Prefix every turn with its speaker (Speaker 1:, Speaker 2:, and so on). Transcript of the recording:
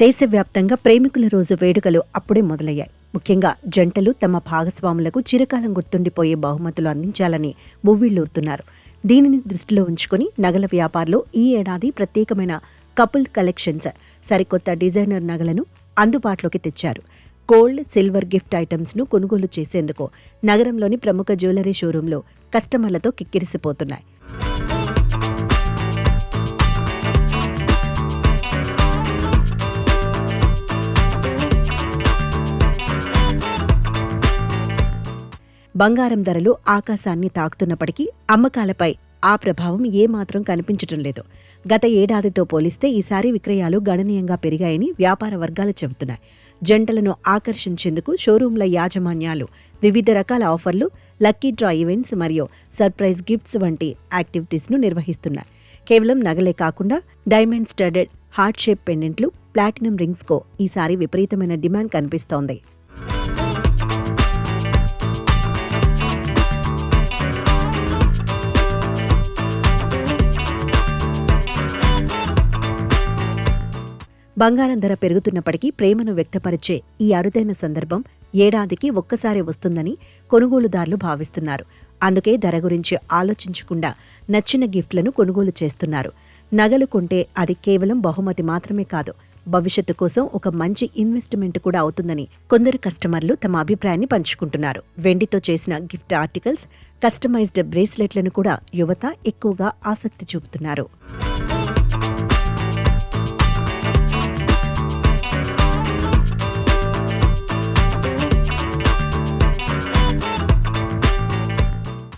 Speaker 1: దేశవ్యాప్తంగా ప్రేమికుల రోజు వేడుకలు అప్పుడే మొదలయ్యాయి. ముఖ్యంగా జంటలు తమ భాగస్వాములకు చిరకాలం గుర్తుండిపోయే బహుమతులు అందించాలని మువ్విళ్ళూరుతున్నారు. దీనిని దృష్టిలో ఉంచుకుని నగల వ్యాపారులు ఈ ఏడాది ప్రత్యేకమైన కపుల్ కలెక్షన్స్ సరికొత్త డిజైనర్ నగలను అందుబాటులోకి తెచ్చారు. గోల్డ్ సిల్వర్ గిఫ్ట్ ఐటమ్స్ను కొనుగోలు చేసేందుకు నగరంలోని ప్రముఖ జ్యువెలరీ షోరూంలో కస్టమర్లతో కిక్కిరిసిపోతున్నాయి. బంగారం ధరలు ఆకాశాన్ని తాకుతున్నప్పటికీ అమ్మకాలపై ఆ ప్రభావం ఏమాత్రం కనిపించటం లేదు. గత ఏడాదితో పోలిస్తే ఈసారి విక్రయాలు గణనీయంగా పెరిగాయని వ్యాపార వర్గాలు చెబుతున్నాయి. జంటలను ఆకర్షించేందుకు షోరూంల యాజమాన్యాలు వివిధ రకాల ఆఫర్లు లక్కీ డ్రా ఈవెంట్స్ మరియు సర్ప్రైజ్ గిఫ్ట్స్ వంటి యాక్టివిటీస్ను నిర్వహిస్తున్నాయి. కేవలం నగలే కాకుండా డైమండ్ స్టడెడ్ హార్ట్ షేప్ పెండెంట్లు ప్లాటినం రింగ్స్కో ఈసారి విపరీతమైన డిమాండ్ కనిపిస్తోంది. బంగారం ధర పెరుగుతున్నప్పటికీ ప్రేమను వ్యక్తపరిచే ఈ అరుదైన సందర్భం ఏడాదికి ఒక్కసారి వస్తుందని కొనుగోలుదారులు భావిస్తున్నారు. అందుకే ధర గురించి ఆలోచించకుండా నచ్చిన గిఫ్ట్లను కొనుగోలు చేస్తున్నారు. నగలు కొంటే అది కేవలం బహుమతి మాత్రమే కాదు భవిష్యత్తు కోసం ఒక మంచి ఇన్వెస్ట్మెంట్ కూడా అవుతుందని కొందరు కస్టమర్లు తమ అభిప్రాయాన్ని పంచుకుంటున్నారు. వెండితో చేసిన గిఫ్ట్ ఆర్టికల్స్ కస్టమైజ్డ్ బ్రేస్లెట్లను కూడా యువత ఎక్కువగా ఆసక్తి చూపుతున్నారు.